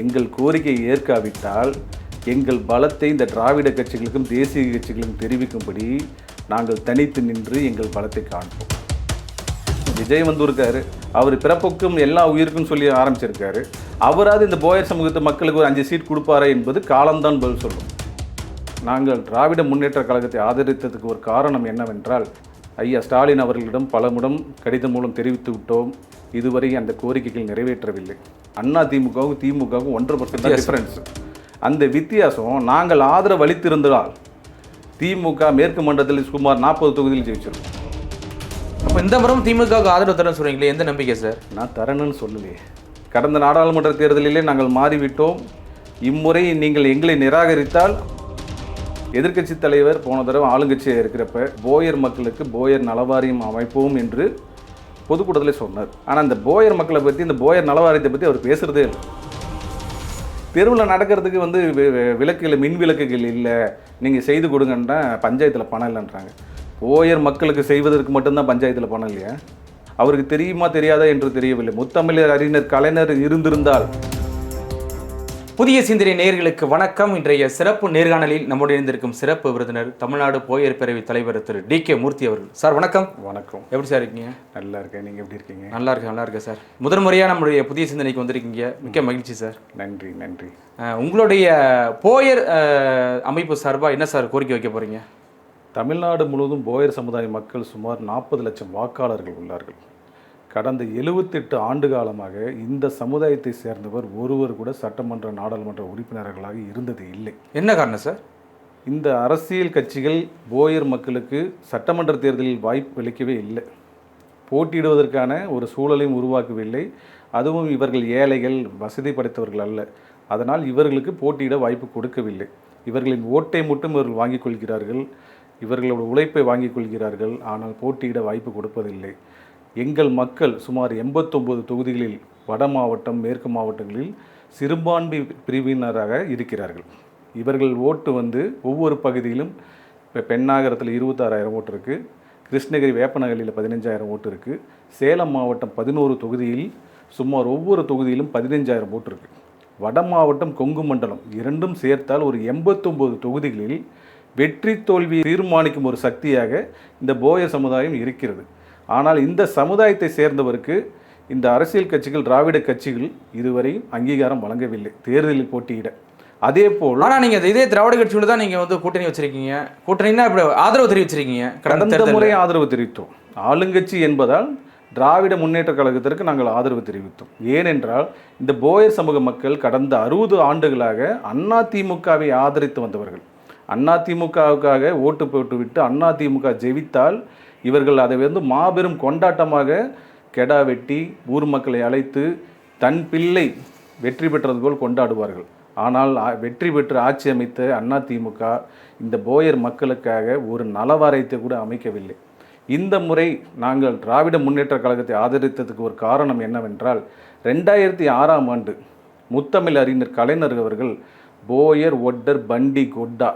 எங்கள் கோரிக்கையை ஏற்காவிட்டால் எங்கள் பலத்தை இந்த திராவிட கட்சிகளுக்கும் தேசிய கட்சிகளுக்கும் தெரிவிக்கும்படி நாங்கள் தனித்து நின்று எங்கள் பலத்தை காண்போம். விஜய் வந்திருக்காரு அவர் பிறப்புக்கும் எல்லா உயிருக்கும் சொல்லி ஆரம்பிச்சிருக்காரு. அவராது இந்த போயர் சமூகத்து மக்களுக்கு ஒரு அஞ்சு சீட் கொடுப்பாரா என்பது காலம்தான் பதில் சொல்லும். நாங்கள் திராவிட முன்னேற்ற கழகத்தை ஆதரித்ததுக்கு ஒரு காரணம் என்னவென்றால் ஐயா ஸ்டாலின் அவர்களிடம் பலமுடம் கடிதம் மூலம் தெரிவித்து விட்டோம். இதுவரை அந்த கோரிக்கைகள் நிறைவேற்றவில்லை. அண்ணா திமுகவும் திமுகவும் ஒன்றரை பர்சன்ட் டிஃபரன்ஸ் அந்த வித்தியாசம் நாங்கள் ஆதரவு அளித்திருந்தால் திமுக மேற்கு மண்டலத்தில் சுமார் நாற்பது தொகுதியில் ஜெயிச்சிருக்கோம். அப்போ இந்த முறம் திமுகவுக்கு ஆதரவு தரேன்னு சொல்றீங்களே எந்த நம்பிக்கை சார் நான் தரணும்னு சொல்லலையே கடந்த நாடாளுமன்ற தேர்தலிலே நாங்கள் மாறிவிட்டோம். இம்முறை நீங்கள் எங்களை நிராகரித்தால் எதிர்க்கட்சி தலைவர் போன தடவை ஆளுங்கட்சியாக இருக்கிறப்ப போயர் மக்களுக்கு போயர் நலவாரியம் அமைப்போம் என்று பொதுக்கூட்டத்திலே சொன்னார். ஆனால் அந்த போயர் மக்களை பற்றி இந்த போயர் நலவாரியத்தை பற்றி அவர் பேசுகிறதே இல்லை. தெருவில் நடக்கிறதுக்கு வந்து வி- வி- விளக்குகள் மின் விளக்குகள் இல்லை. நீங்கள் செய்து கொடுங்கன்னா பஞ்சாயத்தில் பணம் இல்லைன்றாங்க. போயர் மக்களுக்கு செய்வதற்கு மட்டும்தான் பஞ்சாயத்தில் பணம் இல்லையா? அவருக்கு தெரியுமா தெரியாதா என்று தெரியவில்லை. முத்தமிழர் அறிஞர் கலைஞர் இருந்திருந்தால் புதிய சிந்தனை நேயர்களுக்கு வணக்கம். இன்றைய சிறப்பு நேர்காணலில் நம்முடைய இருந்திருக்கும் சிறப்பு விருந்தினர் தமிழ்நாடு போயர் பேரவை தலைவர் திரு டி கே மூர்த்தி அவர்கள். சார் வணக்கம். வணக்கம். எப்படி சார் இருக்கீங்க? நல்லா இருக்கேன். நீங்கள் எப்படி இருக்கீங்க? நல்லா இருக்கேன் நல்லா இருக்கேன் சார். முதன் முறையாக நம்மளுடைய புதிய சிந்தனைக்கு வந்திருக்கீங்க. மிக்க மகிழ்ச்சி சார். நன்றி நன்றி. உங்களுடைய போயர் அமைப்பு சார்பாக என்ன சார் கோரிக்கை வைக்க போறீங்க? தமிழ்நாடு முழுவதும் போயர் சமுதாய மக்கள் சுமார் நாற்பது லட்சம் வாக்காளர்கள் உள்ளார்கள். கடந்த எழுபத்தெட்டு ஆண்டு காலமாக இந்த சமுதாயத்தை சேர்ந்தவர் ஒருவர் கூட சட்டமன்ற நாடாளுமன்ற உறுப்பினர்களாக இருந்தது இல்லை. என்ன காரணம் சார்? இந்த அரசியல் கட்சிகள் போயர் மக்களுக்கு சட்டமன்ற தேர்தலில் வாய்ப்பு அளிக்கவே இல்லை. போட்டியிடுவதற்கான ஒரு சூழலையும் உருவாக்கவில்லை. அதுவும் இவர்கள் ஏழைகள் வசதி படைத்தவர்கள் அல்ல. அதனால் இவர்களுக்கு போட்டியிட வாய்ப்பு கொடுக்கவில்லை. இவர்களின் ஓட்டை மட்டும் இவர்கள் வாங்கிக் கொள்கிறார்கள். இவர்களோட உழைப்பை வாங்கிக் கொள்கிறார்கள். ஆனால் போட்டியிட வாய்ப்பு கொடுப்பதில்லை. எங்கள் மக்கள் சுமார் எண்பத்தொம்பது தொகுதிகளில் வட மாவட்டம் மேற்கு மாவட்டங்களில் சிறுபான்மை பிரிவினராக இருக்கிறார்கள். இவர்கள் ஓட்டு வந்து ஒவ்வொரு பகுதியிலும் இப்போ பெண்ணாகரத்தில் இருபத்தாறாயிரம் ஓட்டு இருக்குது கிருஷ்ணகிரி வேப்பநகரில் பதினஞ்சாயிரம் ஓட்டு இருக்குது சேலம் மாவட்டம் பதினோரு தொகுதியில் சுமார் ஒவ்வொரு தொகுதியிலும் பதினஞ்சாயிரம் ஓட்டு இருக்குது வட மாவட்டம் கொங்கு மண்டலம் இரண்டும் சேர்த்தால் ஒரு எண்பத்தொம்போது தொகுதிகளில் வெற்றி தோல்வியை தீர்மானிக்கும் ஒரு சக்தியாக இந்த போய சமுதாயம் இருக்கிறது. ஆனால் இந்த சமுதாயத்தை சேர்ந்தவருக்கு இந்த அரசியல் கட்சிகள் திராவிட கட்சிகள் இதுவரை அங்கீகாரம் வழங்கவில்லை. தேர்தலில் போட்டியிட. அதே போல் ஆனா நீங்க இதே திராவிட கட்சியோட தான் நீங்க வந்து கூட்டணி வச்சிருக்கீங்க. கூட்டணின்னா இப்படி ஆதரவு தெரிவிச்சிருக்கீங்க கடந்த. முறை ஆதரவு தெரிவித்தோம். ஆளுங்கட்சி என்பதால் திராவிட முன்னேற்ற கழகத்திற்கு நாங்கள் ஆதரவு தெரிவித்தோம். ஏனென்றால் இந்த போயர் சமூக மக்கள் கடந்த அறுபது ஆண்டுகளாக அண்ணா திமுகவை ஆதரித்து வந்தவர்கள். அண்ணா திமுகவுக்காக ஓட்டு போட்டுவிட்டு அண்ணா திமுக ஜெயித்தால் இவர்கள் அதை வந்து மாபெரும் கொண்டாட்டமாக கெடா வெட்டி ஊர் மக்களை அழைத்து தன் பிள்ளை வெற்றி பெற்றது போல் கொண்டாடுவார்கள். ஆனால் வெற்றி பெற்று ஆட்சி அமைத்த அண்ணா திமுக இந்த போயர் மக்களுக்காக ஒரு நலவாரியத்தை கூட அமைக்கவில்லை. இந்த முறை நாங்கள் திராவிட முன்னேற்ற கழகத்தை ஆதரித்ததுக்கு ஒரு காரணம் என்னவென்றால் ரெண்டாயிரத்தி ஆறாம் ஆண்டு முத்தமிழ் அறிஞர் கலைஞர் அவர்கள் போயர் ஒட்டர் பண்டி கொட்டா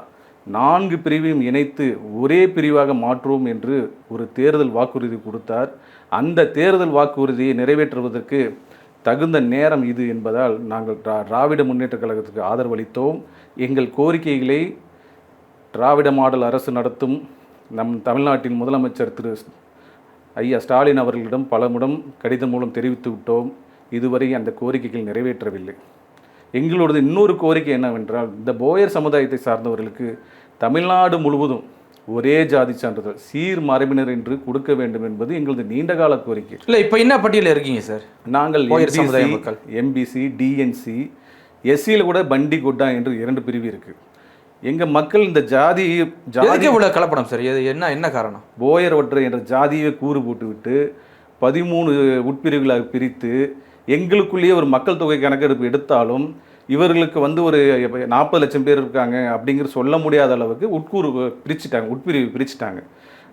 நான்கு பிரிவையும் இணைத்து ஒரே பிரிவாக மாற்றுவோம் என்று ஒரு தேர்தல் வாக்குறுதி கொடுத்தார். அந்த தேர்தல் வாக்குறுதியை நிறைவேற்றுவதற்கு தகுந்த நேரம் இது என்பதால் நாங்கள் திராவிட முன்னேற்ற கழகத்துக்கு ஆதரவளித்தோம். எங்கள் கோரிக்கைகளை திராவிட மாடல் அரசு நடத்தும். நம் தமிழ்நாட்டின் முதலமைச்சர் திரு ஐயா ஸ்டாலின் அவர்களிடம் பலமுடம் கடிதம் மூலம் தெரிவித்து விட்டோம். இதுவரை அந்த கோரிக்கைகள் நிறைவேற்றவில்லை. எங்களோடது இன்னொரு கோரிக்கை என்னவென்றால் இந்த போயர் சமுதாயத்தை சார்ந்தவர்களுக்கு தமிழ்நாடு முழுவதும் ஒரே ஜாதி சான்றிதழ் சீர் மரபினர் என்று கொடுக்க வேண்டும் என்பது எங்களது நீண்டகால கோரிக்கை. இல்ல இப்ப என்ன பட்டியல இருக்கீங்க சார்? நாங்கள் சமுதாய மக்கள். எம்பிசி டிஎன்சி எஸ்சியில் கூட பண்டி குட்டா என்று இரண்டு பிரிவு இருக்கு. எங்க மக்கள் இந்த ஜாதி ஜாதி இவ்வளவு கலப்படம் சார்? இது என்ன என்ன காரணம்? போயர் ஒற்றை என்ற ஜாதியை கூறு போட்டுவிட்டு பதிமூணு உட்பிரிவுகளாக பிரித்து எங்களுக்குள்ளேயே ஒரு மக்கள் தொகை கணக்கெடுப்பு எடுத்தாலும் இவர்களுக்கு வந்து ஒரு நாற்பது லட்சம் பேர் இருக்காங்க அப்படிங்கிற சொல்ல முடியாத அளவுக்கு உட்கூறு பிரிச்சுட்டாங்க உட்பிரிவு பிரிச்சுட்டாங்க.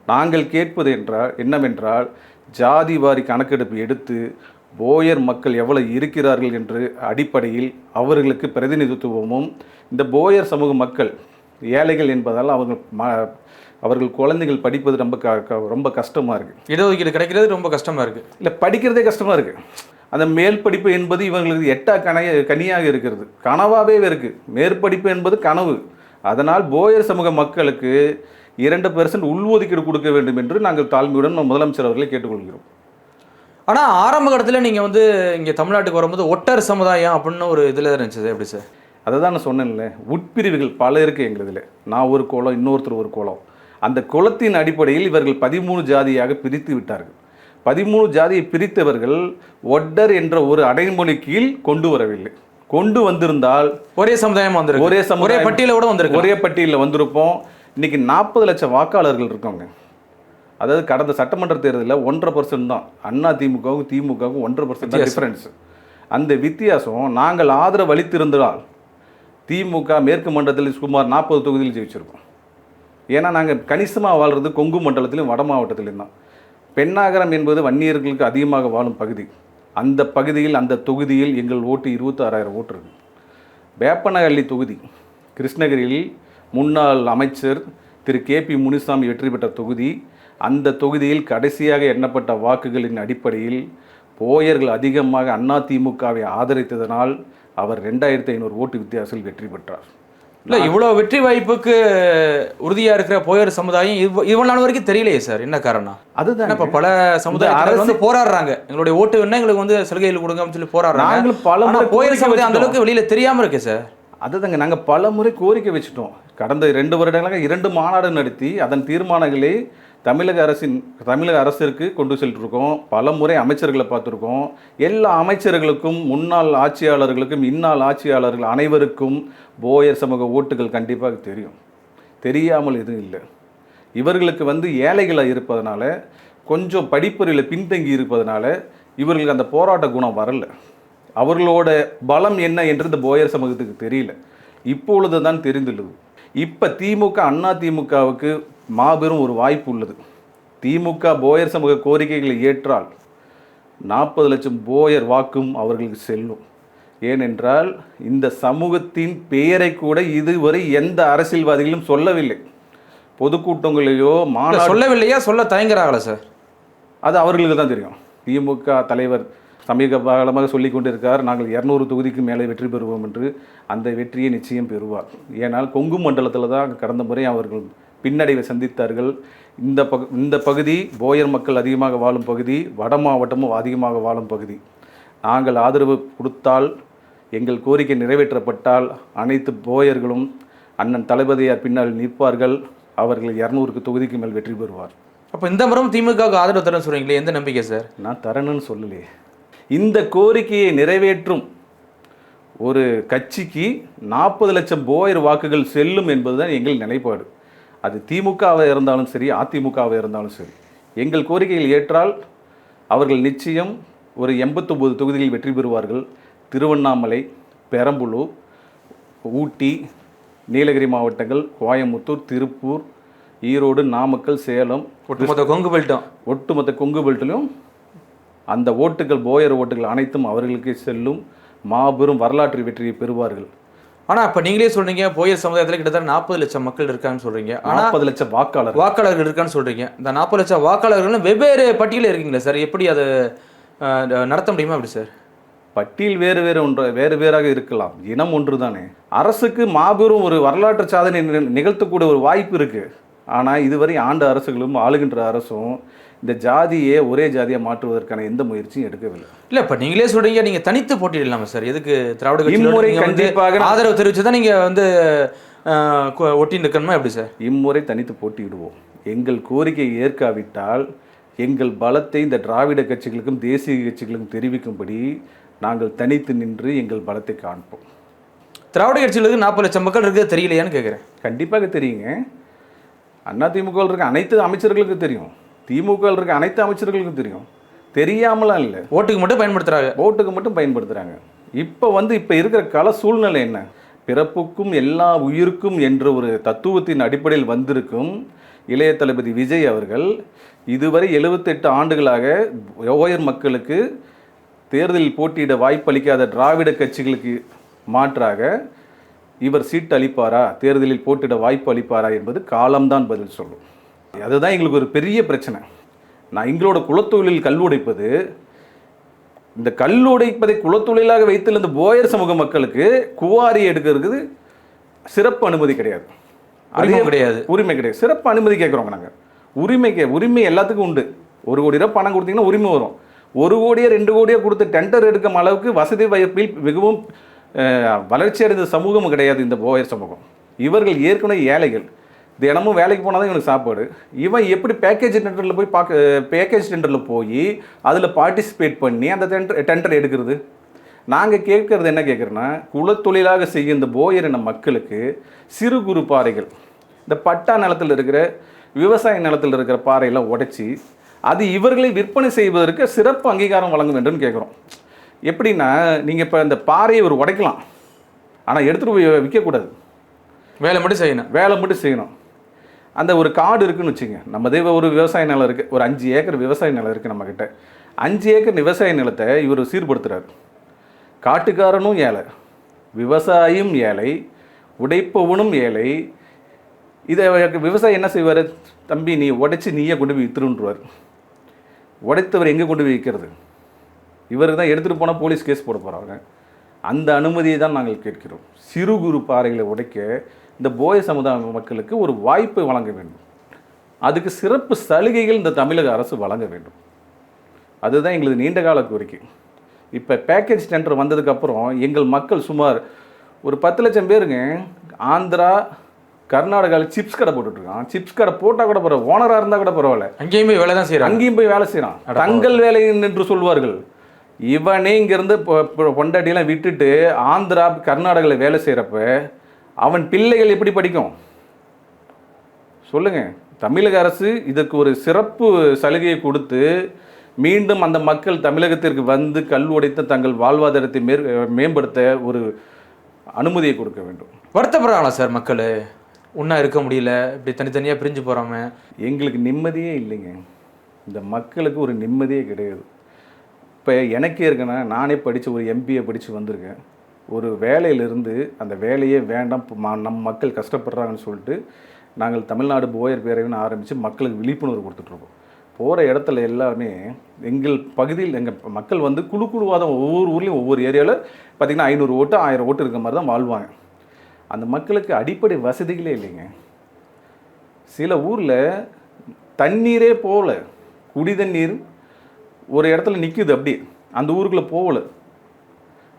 நாங்கள் கேட்பது என்றால் என்னவென்றால் ஜாதி வாரி கணக்கெடுப்பு எடுத்து போயர் மக்கள் எவ்வளவு இருக்கிறார்கள் என்று அடிப்படையில் அவர்களுக்கு பிரதிநிதித்துவமும் இந்த போயர் சமூக மக்கள் ஏழைகள் என்பதால் அவங்க ம அவர்கள் குழந்தைகள் படிப்பது ரொம்ப க க- ரொம்ப கஷ்டமாக இருக்குது இடஒதுக்கீடு கிடைக்கிறது ரொம்ப கஷ்டமா இருக்கு. இல்லை படிக்கிறதே கஷ்டமாக இருக்குது அந்த மேல் படிப்பு என்பது இவங்களுக்கு எட்டா கனைய கனியாக இருக்கிறது. கனவாகவே இருக்கு. மேற்படிப்பு என்பது கனவு. அதனால் போயர் சமூக மக்களுக்கு இரண்டு பெர்சன்ட் உள்ஒதுக்கீடு கொடுக்க வேண்டும் என்று நாங்கள் தாழ்மையுடன் முதலமைச்சர் அவர்களை கேட்டுக்கொள்கிறோம். ஆனா ஆரம்ப கட்டத்துல நீங்க வந்து இங்க தமிழ்நாட்டுக்கு வரும்போது ஒட்டர் சமுதாயம் அப்படின்னு ஒரு இதுல இருந்துச்சு. எப்படி சார்? அதை தான் நான் சொன்னேன்ல. உட்பிரிவுகள் பல இருக்குது எங்களுதில். நான் ஒரு குலம் இன்னொருத்தர் ஒரு குலம். அந்த குலத்தின் அடிப்படையில் இவர்கள் பதிமூணு ஜாதியாக பிரித்து விட்டார்கள். பதிமூணு ஜாதியை பிரித்தவர்கள் ஒட்டர் என்ற ஒரு அடைமொழி கீழ் கொண்டு வரவில்லை. கொண்டு வந்திருந்தால் ஒரே சமுதாயம் வந்திருக்கு. ஒரே ஒரே சமுதாயம் பட்டியல கூட வந்திருக்கு ஒரே பட்டியலில் வந்திருப்போம். இன்னைக்கு நாற்பது லட்சம் வாக்காளர்கள் இருக்கோங்க. அதாவது கடந்த சட்டமன்ற தேர்தலில் ஒன்றரை பர்சன்ட் தான். அண்ணா திமுகவுக்கும் திமுகவுக்கும் ஒன்றரை பர்சன்ட் தான் டிஃபரன்ஸ் அந்த வித்தியாசம் நாங்கள் ஆதரவு அளித்திருந்தால் திமுக மேற்கு மண்டலத்தில் சுமார் நாற்பது தொகுதியில் ஜெயிச்சிருக்கோம். ஏன்னா நாங்கள் கணிசமாக வாழ்றது கொங்கு மண்டலத்திலும் வட மாவட்டத்திலும் தான். பெண்ணாகரம் என்பது வன்னியர்களுக்கு அதிகமாக வாழும் பகுதி. அந்த பகுதியில் அந்த தொகுதியில் எங்கள் ஓட்டு இருபத்தாறாயிரம் ஓட்டு இருக்கு. வேப்பனஹள்ளி தொகுதி கிருஷ்ணகிரியில் முன்னாள் அமைச்சர் திரு. கே. பி. முனிசாமி வெற்றி பெற்ற தொகுதி. அந்த தொகுதியில் கடைசியாக எண்ணப்பட்ட வாக்குகளின் அடிப்படையில் போயர்கள் அதிகமாக அதிமுகவை ஆதரித்ததனால் அவர் ரெண்டாயிரத்தி ஐநூறு ஓட்டு வித்தியாசத்தில் வெற்றி பெற்றார். இல்ல இவ்வளவு வெற்றி வாய்ப்புக்கு உறுதியா இருக்கிற போயர் சமுதாயம் இவ்வ- இவ்வளவு நாள் வரைக்கும் தெரியலையே சார் என்ன காரணம்? அதுதான் இப்ப பல சமுதாயத்தினர் வந்து போராடுறாங்க. எங்களுடைய ஓட்டு வேணா எங்களுக்கு வந்து சலுகைகள் கொடுங்க அப்படின்னு சொல்லி போராடுறாங்க. பல போயர் சமுதாயம் அந்த. அளவுக்கு வெளியில தெரியாம இருக்கு சார். அதுதாங்க நாங்கள் பல முறை கோரிக்கை வச்சுட்டோம். கடந்த ரெண்டு வருடங்களாக இரண்டு மாநாடு நடத்தி அதன் தீர்மானங்களை தமிழக அரசின் தமிழக அரசிற்கு கொண்டு சென்றிருக்கோம் பல முறை அமைச்சர்களை பார்த்துருக்கோம். எல்லா அமைச்சர்களுக்கும் முன்னாள் ஆட்சியாளர்களுக்கும் இந்நாள் ஆட்சியாளர்கள் அனைவருக்கும் போயர் சமூக ஓட்டுகள் கண்டிப்பாக தெரியும். தெரியாமல் எதுவும் இல்லை. இவர்களுக்கு வந்து ஏழைகளாக இருப்பதனால கொஞ்சம் படிப்பறிவில் பின்தங்கி இருப்பதனால இவர்களுக்கு அந்த போராட்ட குணம் வரலை. அவர்களோட பலம் என்ன என்று இந்த போயர் சமூகத்துக்கு தெரியல. இப்பொழுது தான் தெரிந்துள்ளது. இப்போ திமுக அண்ணா திமுகவுக்கு மாபெரும் ஒரு வாய்ப்பு உள்ளது. திமுக போயர் சமூக கோரிக்கைகளை ஏற்றால் நாற்பது லட்சம் போயர் வாக்கும் அவர்களுக்கு செல்லும். ஏனென்றால் இந்த சமூகத்தின் பெயரை கூட இதுவரை எந்த அரசியல்வாதிகளும் சொல்லவில்லை. பொதுக்கூட்டங்களிலோ இல்ல, மாநாடு சொல்லவில்லையா? சொல்ல தயங்குறாங்களா சார்? அது அவர்களுக்கு தான் தெரியும். திமுக தலைவர் சமீப காலமாக சொல்லி கொண்டிருக்கார் நாங்கள் இரநூறு தொகுதிக்கு மேலே வெற்றி பெறுவோம் என்று. அந்த வெற்றியை நிச்சயம் பெறுவார். ஏனால் கொங்கு மண்டலத்தில் தான் கடந்த முறை அவர்கள் பின்னடைவை சந்தித்தார்கள். இந்த பகு இந்த பகுதி போயர் மக்கள் அதிகமாக வாழும் பகுதி வட மாவட்டமும் அதிகமாக வாழும் பகுதி. நாங்கள் ஆதரவு கொடுத்தால் எங்கள் கோரிக்கை நிறைவேற்றப்பட்டால் அனைத்து போயர்களும் அண்ணன் தளபதியார் பின்னால் நிற்பார்கள். அவர்கள் இரநூறுக்கு தொகுதிக்கு மேல் வெற்றி பெறுவார். அப்ப இந்த முறம் திமுகவுக்கு ஆதரவு தரேன்னு சொல்றீங்களே எந்த நம்பிக்கை சார்? நான் தரணும்னு சொல்லலையே இந்த கோரிக்கையை நிறைவேற்றும் ஒரு கட்சிக்கு நாற்பது லட்சம் போயர் வாக்குகள் செல்லும் என்பதுதான் எங்கள் நிலைப்பாடு. அது திமுகவாக இருந்தாலும் சரி அதிமுகவாக இருந்தாலும் சரி. எங்கள் கோரிக்கையில் ஏற்றால் அவர்கள் நிச்சயம் ஒரு எண்பத்தொம்பது தொகுதிகளில் வெற்றி பெறுவார்கள். திருவண்ணாமலை பெரம்பலூர் ஊட்டி நீலகிரி மாவட்டங்கள் கோயமுத்தூர் திருப்பூர் ஈரோடு நாமக்கல் சேலம் ஒட்டுமொத்த கொங்கு பெல்ட்டும். ஒட்டுமொத்த கொங்கு பெல்ட்டிலும் அந்த ஓட்டுகள் போயர் ஓட்டுகள் அனைத்தும் அவர்களுக்கே செல்லும் மாபெரும் வரலாற்று வெற்றியை பெறுவார்கள். ஆனா அப்ப நீங்களே சொல்றீங்க போயர் சமுதாயத்துல கிட்டத்தட்ட நாற்பது லட்சம் மக்கள் இருக்கான்னு சொல்றீங்க. நாற்பது லட்சம் வாக்காளர் வாக்காளர்கள் இருக்கான்னு சொல்றீங்க. இந்த நாற்பது லட்சம் வாக்காளர்களும் வெவ்வேறு பட்டியலில் இருக்கீங்களா சார்? எப்படி அதை நடத்த முடியுமா அப்படி சார்? பட்டியல் வேறு வேறு ஒன்று வேறு வேறாக இருக்கலாம். இனம் ஒன்று தானே அரசுக்கு மாபெரும் ஒரு வரலாற்று சாதனை நிகழ்த்தக்கூடிய ஒரு வாய்ப்பு இருக்கு. ஆனால் இதுவரை ஆண்ட அரசுகளும் ஆளுகின்ற அரசும் இந்த ஜாதியை ஒரே ஜாதியை மாற்றுவதற்கான எந்த முயற்சியும் எடுக்கவில்லை. இல்ல இப்ப நீங்களே சொல்றீங்க நீங்க தனித்து போட்டியிடலாமா சார். எதுக்கு திராவிட இம்முறை கண்டிப்பாக ஆதரவு தெரிவிச்சு தான் நீங்க வந்து ஒட்டி நிற்கணுமா எப்படி சார்? இம்முறை தனித்து போட்டியிடுவோம். எங்கள் கோரிக்கையை ஏற்காவிட்டால் எங்கள் பலத்தை இந்த திராவிட கட்சிகளுக்கும் தேசிய கட்சிகளுக்கும் தெரிவிக்கும்படி நாங்கள் தனித்து நின்று எங்கள் பலத்தை காண்போம். திராவிட கட்சிகளுக்கு நாற்பது லட்சம் மக்கள் இருக்குது தெரியலையான்னு கேட்குறேன் கண்டிப்பாக தெரியுங்க. அண்ணா திமுகவில் இருக்க அனைத்து அமைச்சர்களுக்கும் தெரியும். திமுகவில் இருக்க அனைத்து அமைச்சர்களுக்கும் தெரியும். தெரியாமலாம் இல்லை. ஓட்டுக்கு மட்டும் பயன்படுத்துறாங்க. ஓட்டுக்கு மட்டும் பயன்படுத்துகிறாங்க இப்போ வந்து இப்போ இருக்கிற கள சூழ்நிலை என்ன? பிறப்புக்கும் எல்லா உயிருக்கும் என்ற ஒரு தத்துவத்தின் அடிப்படையில் வந்திருக்கும் இளைய தளபதி விஜய் அவர்கள் இதுவரை எழுபத்தெட்டு ஆண்டுகளாக ஓயர் மக்களுக்கு தேர்தலில் போட்டியிட வாய்ப்பளிக்காத திராவிட கட்சிகளுக்கு மாற்றாக இவர் சீட்டு அளிப்பாரா? தேர்தலில் போட்டியிட வாய்ப்பு அளிப்பாரா என்பது காலம்தான் பதில் சொல்லும். அதுதான் எங்களுக்கு ஒரு பெரிய பிரச்சனை. நான் எங்களோட குலத்தொழிலில் கல்லுடைப்பது இந்த கல் உடைப்பதை குலத்தொழிலாக வைத்துள்ள இந்த போயர் சமூக மக்களுக்கு குவாரி எடுக்கிறதுக்கு சிறப்பு அனுமதி கிடையாது. அதே- கிடையாது. உரிமை கிடையாது. சிறப்பு அனுமதி கேட்குறோங்க நாங்கள் உரிமை கே உரிமை எல்லாத்துக்கும் உண்டு. ஒரு கோடி ரூபாய் பணம் கொடுத்தீங்கன்னா உரிமை வரும். ஒரு கோடியோ ரெண்டு கோடியோ கொடுத்து டெண்டர் எடுக்கும் அளவுக்கு வசதி வாய்ப்பில் மிகவும் வளர்ச்சி அடைந்த சமூகமும் கிடையாது இந்த போயர் சமூகம். இவர்கள் ஏற்கனவே ஏழைகள். தினமும் வேலைக்கு போனால் தான் இவனுக்கு சாப்பாடு. இவன் எப்படி பேக்கேஜ் டெண்டரில் போய் பார்க்க பேக்கேஜ் டெண்டரில் போய் அதில் பார்ட்டிசிபேட் பண்ணி அந்த டெண்டர் டெண்டர் எடுக்கிறது? நாங்கள் கேட்குறது என்ன கேட்குறோன்னா குலத்தொழிலாக செய்யும் இந்த போயர் இன மக்களுக்கு சிறு குறு பாறைகள் இந்த பட்டா நிலத்தில் இருக்கிற விவசாய நிலத்தில் இருக்கிற பாறையெல்லாம் உடைச்சி அது இவர்களை விற்பனை செய்வதற்கு சிறப்பு அங்கீகாரம் வழங்க வேண்டும் கேட்குறோம். எப்படின்னா நீங்கள் இப்போ இந்த பாறையை ஒரு உடைக்கலாம். ஆனால் எடுத்துகிட்டு போய் விற்கக்கூடாது வேலை மட்டும் செய்யணும். வேலை மட்டும் செய்யணும். அந்த ஒரு காடு இருக்குன்னு வச்சுங்க நம்ம இதே ஒரு விவசாய நிலம் இருக்குது ஒரு அஞ்சு ஏக்கர் விவசாய நிலம் இருக்குது நம்மக்கிட்ட அஞ்சு ஏக்கர் விவசாய நிலத்தை இவர் சீர்படுத்துறாரு. காட்டுக்காரனும் ஏழை விவசாயியும் ஏழை உடைப்பவனும் ஏழை. இதை விவசாயி என்ன செய்வார்? தம்பி நீ உடைச்சி நீயே கொண்டு போய் வித்துருன்றார் உடைத்தவர் எங்கே கொண்டு போய் விற்கிறது இவருக்கு தான் எடுத்துகிட்டு போனால் போலீஸ் கேஸ் போட போகிறாங்க அந்த அனுமதியை தான் நாங்கள் கேட்கிறோம். சிறு குறு பாறைகளை உடைக்க இந்த போய சமுதாய மக்களுக்கு ஒரு வாய்ப்பை வழங்க வேண்டும். அதுக்கு சிறப்பு சலுகைகள் இந்த தமிழக அரசு வழங்க வேண்டும். அதுதான் எங்களது நீண்ட கால கோரிக்கை. இப்போ பேக்கேஜ் டெண்டர் வந்ததுக்கப்புறம் எங்கள் மக்கள் சுமார் ஒரு பத்து லட்சம் பேருங்க ஆந்திரா கர்நாடகாவில் சிப்ஸ் கடை போட்டுட்ருக்கான். சிப்ஸ் கடை போட்டால் கூட பரவாயில்ல ஓனராக இருந்தால் கூட பரவாயில்ல. அங்கேயுமே வேலை தான் செய்கிறாங்க அங்கேயும் போய் வேலை செய்கிறான் தங்கள் வேலை என்று சொல்வார்கள். இவனே இங்கேருந்து பொண்டாட்டியெல்லாம் விட்டுட்டு ஆந்திரா கர்நாடகாவில் வேலை செய்கிறப்ப அவன் பிள்ளைகள் எப்படி படிக்கும்? சொல்லுங்க. தமிழக அரசு இதற்கு ஒரு சிறப்பு சலுகையை கொடுத்து மீண்டும் அந்த மக்கள் தமிழகத்திற்கு வந்து கல் உடைத்து தங்கள் வாழ்வாதாரத்தை மேற் மேம்படுத்த ஒரு அனுமதியை கொடுக்க வேண்டும். வருத்தப்படுறாங்களா சார் மக்கள்? ஒன்றா இருக்க முடியல. இப்படி தனித்தனியாக பிரிஞ்சு போகிறாம எங்களுக்கு நிம்மதியே இல்லைங்க. இந்த மக்களுக்கு ஒரு நிம்மதியே கிடையாது. இப்போ எனக்கே இருக்குன்னா நானே படித்து ஒரு எம்பிஏ படித்து வந்திருக்கேன். ஒரு வேலையிலிருந்து அந்த வேலையே வேண்டாம் ம- நம் மக்கள் கஷ்டப்படுறாங்கன்னு சொல்லிட்டு நாங்கள் தமிழ்நாடு போயர் பேரவைன்னு ஆரம்பித்து மக்களுக்கு விழிப்புணர்வு கொடுத்துட்ருக்கோம். போகிற இடத்துல எல்லாமே எங்கள் பகுதியில் எங்கள் மக்கள் வந்து குழு குழுவாக தான் ஒவ்வொரு ஊர்லேயும் ஒவ்வொரு ஏரியாவில் பார்த்திங்கன்னா ஐநூறு ஓட்டு ஆயிரம் ஓட்டு இருக்க மாதிரி தான் வாழ்வாங்க. அந்த மக்களுக்கு அடிப்படை வசதிகளே இல்லைங்க. சில ஊரில் தண்ணீரே போகல குடி தண்ணீர் ஒரு இடத்துல நிற்குது அப்படி. அந்த ஊருக்குள்ளே போகல.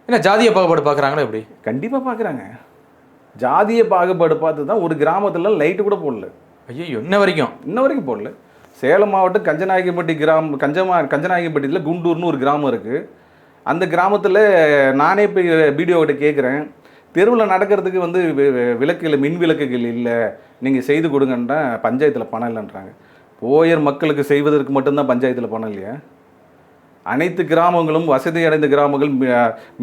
என்ன ஜாதிய பாகுபாடு பார்க்குறாங்களா எப்படி? கண்டிப்பாக பார்க்குறாங்க ஜாதிய பாகுபாடு பார்த்து தான் ஒரு கிராமத்தில் லைட்டு கூட போடல. ஐயோ இன்ன வரைக்கும். இன்ன வரைக்கும் போடல. சேலம் மாவட்டம் கஞ்சநாயகம்பட்டி கிராமம் கஞ்சமா கஞ்சநாயகம்பட்டியில் குண்டூர்னு ஒரு கிராமம் இருக்குது அந்த கிராமத்தில் நானே போய் வீடியோ கிட்ட கேட்குறேன் தெருவில் நடக்கிறதுக்கு வந்து வி- வி- விளக்குகள் மின் விளக்குகள் இல்லை. நீங்கள் செய்து கொடுங்கன்றா பஞ்சாயத்தில் பணம் இல்லைன்றாங்க. போயர் மக்களுக்கு செய்வதற்கு மட்டும்தான் பஞ்சாயத்தில் பணம் இல்லையா? அனைத்து கிராமங்களும் வசதி அடைந்த கிராமங்கள்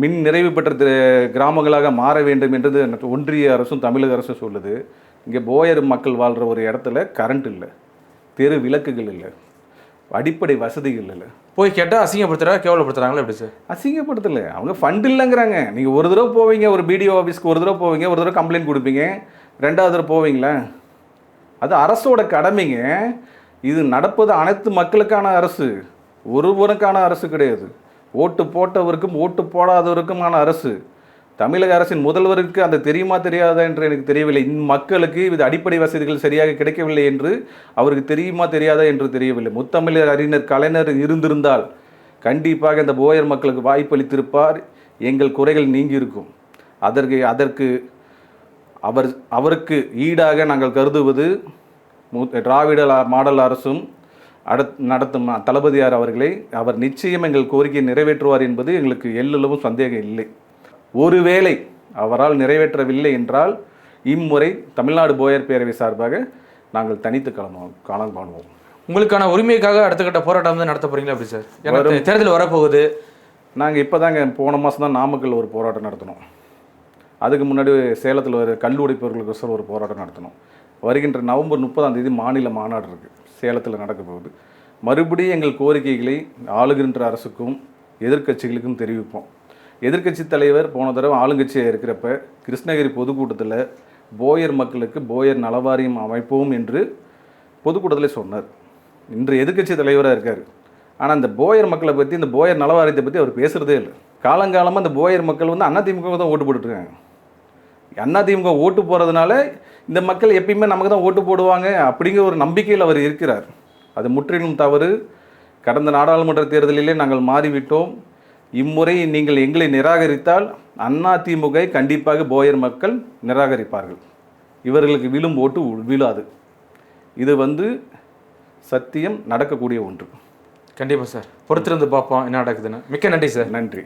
மின் நிறைவு பெற்ற கிராமங்களாக மாற வேண்டும் என்றது ஒன்றிய அரசும் தமிழக அரசும் சொல்லுது. இங்கே போயர் மக்கள் வாழ்கிற ஒரு இடத்துல கரண்ட் இல்லை தெரு விளக்குகள் இல்லை அடிப்படை வசதிகள் இல்லை. போய் கேட்டால் அசிங்கப்படுத்துறா கேவலப்படுத்துறாங்களா எப்படி சார்? அசிங்கப்படுத்தலை அவங்க ஃபண்ட் இல்லைங்கிறாங்க. நீங்கள் ஒரு தடவை போவீங்க ஒரு பிடிஓ ஆஃபீஸ்க்கு ஒரு தடவை போவீங்க ஒரு தடவை கம்ப்ளைண்ட் கொடுப்பீங்க ரெண்டாவது தடவை போவீங்களா? அது அரசோட கடமைங்க. இது நடப்பது அனைத்து மக்களுக்கான அரசு. ஒருவருக்கான அரசு கிடையாது. ஓட்டு போட்டவருக்கும் ஓட்டு போடாதவருக்குமான அரசு. தமிழக அரசின் முதல்வருக்கு அந்த தெரியுமா தெரியாதா என்று எனக்கு தெரியவில்லை. இம்மக்களுக்கு இது அடிப்படை வசதிகள் சரியாக கிடைக்கவில்லை என்று அவருக்கு தெரியுமா தெரியாதா என்று தெரியவில்லை. முத்தமிழர் அறிஞர் கலைஞர் இருந்திருந்தால் கண்டிப்பாக இந்த போயர் மக்களுக்கு வாய்ப்பளித்திருப்பார். எங்கள் குறைகள் நீங்கியிருக்கும். அதற்கு அதற்கு அவர் அவருக்கு ஈடாக நாங்கள் கருதுவது மு- திராவிட மாடல் அரசும் அடுத் நடத்தும் தளபதியார் அவர்களை அவர் நிச்சயம் எங்கள் கோரிக்கையை நிறைவேற்றுவார் என்பது எங்களுக்கு எல்லளவும் சந்தேகம் இல்லை. ஒருவேளை அவரால் நிறைவேற்றவில்லை என்றால் இம்முறை தமிழ்நாடு போயர் பேரவை சார்பாக நாங்கள் தனித்து களம் களம் காணுவோம். உங்களுக்கான உரிமைக்காக அடுத்த கட்ட போராட்டம் வந்து நடத்த போறீங்களா எப்படி சார்? ஏன்னா தேர்தல் வரப்போகுது. நாங்கள் இப்போ தாங்க போன மாதம் தான் நாமக்கல் ஒரு போராட்டம் நடத்தினோம். அதுக்கு முன்னாடி சேலத்தில் ஒரு கல் உடைப்பவர்களுக்கோசரம் ஒரு போராட்டம் நடத்தினோம். வருகின்ற நவம்பர் முப்பதாம் தேதி மாநில மாநாடு இருக்குது சேலத்தில் நடக்க போகுது. மறுபடியும் எங்கள் கோரிக்கைகளை ஆளுகின்ற அரசுக்கும் எதிர்க்கட்சிகளுக்கும் தெரிவிப்போம். எதிர்க்கட்சி தலைவர் போன தடவை ஆளுங்கட்சியாக இருக்கிறப்ப கிருஷ்ணகிரி பொதுக்கூட்டத்தில் போயர் மக்களுக்கு போயர் நலவாரியம் அமைப்போம் என்று பொதுக்கூட்டத்தில் சொன்னார். இன்று எதிர்க்கட்சி தலைவராக இருக்கார். ஆனால் இந்த போயர் மக்களை பற்றி இந்த போயர் நலவாரியத்தை பற்றி அவர் பேசுகிறதே இல்லை. காலங்காலமாக இந்த போயர் மக்கள் வந்து அதிமுக தான் ஓட்டு போட்டுட்ருக்காங்க அதிமுக ஓட்டு போகிறதுனால இந்த மக்கள் எப்பயுமே நமக்கு தான் ஓட்டு போடுவாங்க அப்படிங்கிற ஒரு நம்பிக்கையில் அவர் இருக்கிறார். அது முற்றிலும் தவறு. கடந்த நாடாளுமன்ற தேர்தலிலே நாங்கள் மாறிவிட்டோம். இம்முறை நீங்கள் எங்களை நிராகரித்தால் அதிமுக கண்டிப்பாக போயர் மக்கள் நிராகரிப்பார்கள். இவர்களுக்கு விழும் ஓட்டு விழாது. இது வந்து சத்தியம் நடக்கக்கூடிய ஒன்று. கண்டிப்பா சார். பொறுத்திருந்து பார்ப்போம் என்ன நடக்குதுன்னு. மிக்க நன்றி சார். நன்றி.